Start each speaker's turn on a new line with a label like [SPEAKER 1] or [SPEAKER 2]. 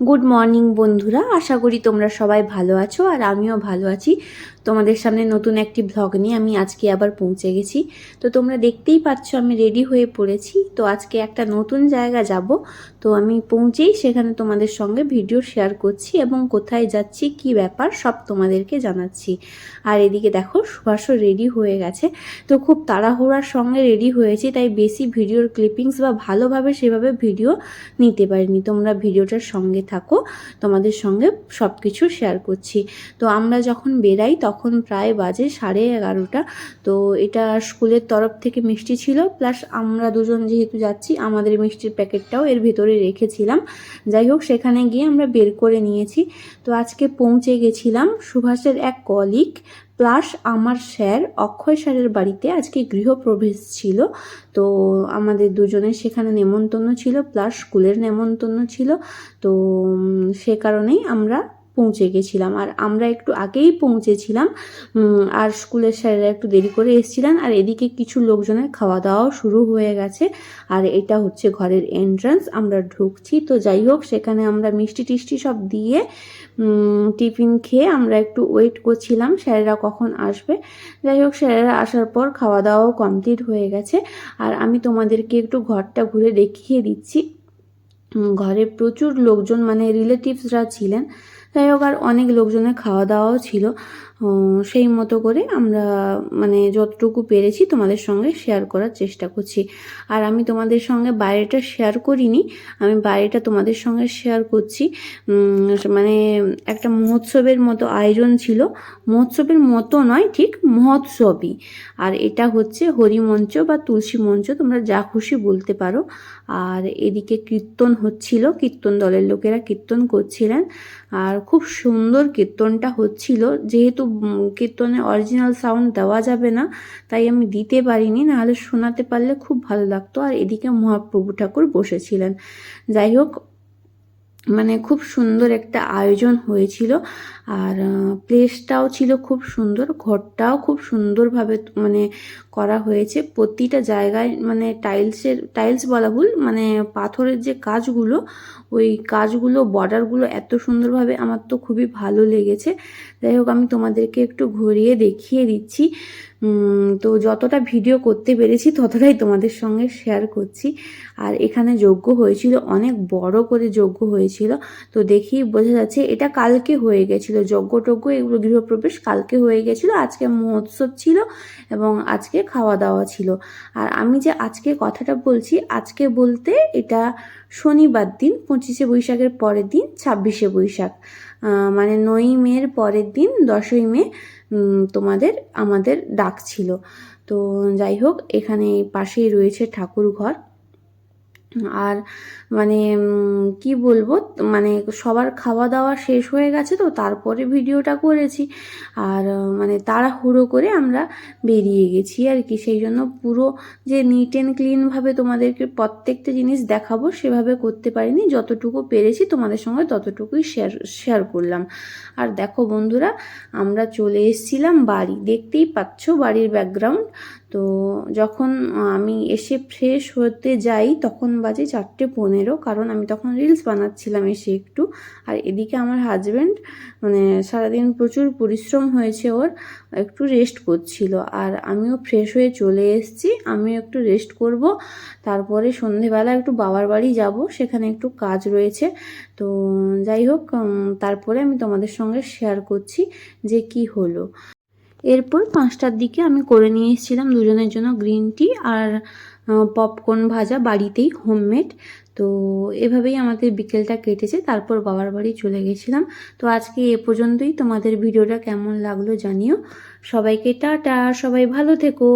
[SPEAKER 1] Good morning বন্ধুরা। আশা করি তোমরা সবাই ভালো আছো আর আমিও ভালো আছি। তোমাদের সামনে নতুন একটি ভ্লগ নিয়ে আমি আজকে আবার পৌঁছে গেছি। তো তোমরা দেখতেই পাচ্ছ আমি রেডি হয়ে পড়েছি। তো আজকে একটা নতুন জায়গা যাব। তো আমি পৌঁছেই সেখানে তোমাদের সঙ্গে ভিডিও শেয়ার করছি এবং কোথায় যাচ্ছি, কি ব্যাপার, সব তোমাদেরকে জানাচ্ছি। আর এদিকে দেখো সুভাষও রেডি হয়ে গেছে। তো খুব তাড়াহুড়ার সঙ্গে রেডি হয়েছি, তাই বেশি ভিডিওর ক্লিপিংস বা ভালোভাবে সেভাবে ভিডিও নিতে পারিনি। তোমরা ভিডিওটার সঙ্গে থাকো, তোমাদের সঙ্গে সব কিছু শেয়ার করছি। তো আমরা যখন বেরাই তখন প্রায় বাজে সাড়ে এগারোটা। তো এটা স্কুলের তরফ থেকে মিষ্টি ছিল প্লাস আমরা দুজন যেহেতু যাচ্ছি, আমাদের মিষ্টির প্যাকেটটাও এর ভেতরে রেখেছিলাম। যাই হোক, সেখানে গিয়ে আমরা বের করে নিয়েছি। তো আজকে পৌঁছে গেছিলাম সুভাষের এক কলিগ প্লাস আমার স্যার অক্ষয় স্যারের বাড়িতে আজকে গৃহপ্রবেশ ছিল। তো আমাদের দুজনের সেখানে নেমন্তন্ন ছিল, প্লাস স্কুলের নেমন্তন্ন ছিল। তো সে কারণেই আমরা পৌঁছে গেছিলাম। আর আমরা একটু আগেই পৌঁছেছিলাম। আর স্কুলের স্যারেরা একটু দেরি করে এসেছিলেন। আর এদিকে কিছু লোকজনের খাওয়া দাওয়াও শুরু হয়ে গেছে। আর এটা হচ্ছে ঘরের এন্ট্রান্স আমরা ঢুকছি। তো যাই হোক, সেখানে আমরা মিষ্টি টিষ্টি সব দিয়ে টিফিন খেয়ে আমরা একটু ওয়েট করছিলাম, স্যারেরা কখন আসবে। যাই হোক, স্যারেরা আসার পর খাওয়া দাওয়াও কমপ্লিট হয়ে গেছে। আর আমি তোমাদেরকে একটু ঘরটা ঘুরে দেখিয়ে দিচ্ছি। ঘরে প্রচুর লোকজন মানে রিলেটিভসরা ছিলেন। যাই হোক, আর অনেক লোকজনের খাওয়া দাওয়াও ছিল সেই মতো করে আমরা মানে যতটুকু পেরেছি তোমাদের সঙ্গে শেয়ার করার চেষ্টা করছি। আর আমি তোমাদের সঙ্গে বাইরেটা শেয়ার করিনি, আমি বাইরেটা তোমাদের সঙ্গে শেয়ার করছি। মানে একটা মহোৎসবের মতো আয়োজন ছিল। মহোৎসবের মতো নয়, ঠিক মহোৎসবই। আর এটা হচ্ছে হরিমঞ্চ বা তুলসী মঞ্চ, তোমরা যা খুশি বলতে পারো। আর এদিকে কীর্তন হচ্ছিল, কীর্তন দলের লোকেরা কীর্তন করছিলেন। আর খুব সুন্দর কীর্তনটা হচ্ছিল। যেহেতু কীর্তনে অরিজিনাল সাউন্ড দেওয়া যাবে না, তাই আমি দিতে পারিনি। নাহলে শোনাতে পারলে খুব ভালো লাগতো। আর এদিকে মহাপ্রভু ঠাকুর বসেছিলেন। যাই হোক মানে খুব সুন্দর একটা আয়োজন হয়েছিল। আর প্লেসটাও ছিল খুব সুন্দর, ঘরটাও খুব সুন্দরভাবে মানে করা হয়েছে। প্রতিটা জায়গায় মানে টাইলসের টাইলস বলা ভুল মানে পাথরের যে কাজগুলো, ওই কাজগুলো বর্ডারগুলো এত সুন্দরভাবে আমার তো খুবই ভালো লেগেছে। যাই হোক, আমি তোমাদেরকে একটু ঘুরিয়ে দেখিয়ে দিচ্ছি। তো যতটা ভিডিও করতে পেরেছি, ততটাই তোমাদের সঙ্গে শেয়ার করছি। আর এখানে যজ্ঞ হয়েছিল, অনেক বড় করে যজ্ঞ হয়েছিল। তো দেখেই বোঝা যাচ্ছে, এটা কালকে হয়ে গেছিল। যজ্ঞ টজ্ঞ, এগুলো গৃহপ্রবেশ কালকে হয়ে গেছিল। আজকে মহোৎসব ছিল এবং আজকে খাওয়া দাওয়া ছিল। আর আমি যে আজকে কথাটা বলছি, আজকে বলতে এটা শনিবার দিন, পঁচিশে বৈশাখের পরের দিন, ছাব্বিশে বৈশাখ। মানে নয়ই মের পরের দিন, দশই মে তোমাদের আমাদের ডাক ছিল। তো যাই হোক এখানে পাশেই রয়েছে ঠাকুর ঘর আর মানে কি বলব মানে সবার খাওয়া দাওয়া শেষ হয়ে গেছে তো তারপরে ভিডিওটা করেছি। আর মানে তাড়াহুড়ো করে আমরা বেরিয়ে গেছি আর কি। সেই জন্য পুরো যে নিট অ্যান্ড ক্লিনভাবে তোমাদেরকে প্রত্যেকটা জিনিস দেখাবো সেভাবে করতে পারিনি। যতটুকু পেরেছি তোমাদের সঙ্গে ততটুকুই শেয়ার শেয়ার করলাম। আর দেখো বন্ধুরা, আমরা চলে এসেছিলাম বাড়ি। দেখতেই পাচ্ছ বাড়ির ব্যাকগ্রাউন্ড তো যখন আমি এসে ফ্রেশ হতে যাই তখন বাজে চারটে পনেরো, কারণ আমি তখন রিলস বানাচ্ছিলাম এসে একটু। আর এদিকে আমার হাজব্যান্ড মানে সারাদিন প্রচুর পরিশ্রম হয়েছে ওর, একটু রেস্ট করছিল। আর আমিও ফ্রেশ হয়ে চলে এসেছি, আমিও একটু রেস্ট করব। তারপরে সন্ধেবেলা একটু বাবার বাড়ি যাব, সেখানে একটু কাজ রয়েছে। তো যাই হোক তারপরে আমি তোমাদের সঙ্গে শেয়ার করছি যে কি হলো। এরপর পাঁচটার দিকে আমি করে নিয়ে এসেছিলাম দুজনের জন্য গ্রিন টি আর পপকর্ন ভাজা বাড়িতেই হোমমেড। তো এভাবেই আমাদের বিকেলটা কেটেছে, তারপর বাবার বাড়ি চলে গেছিলাম। তো আজকে এ পর্যন্তই। তোমাদের ভিডিওটা কেমন লাগল জানিও। সবাইকে টাটা, সবাই ভালো থেকো।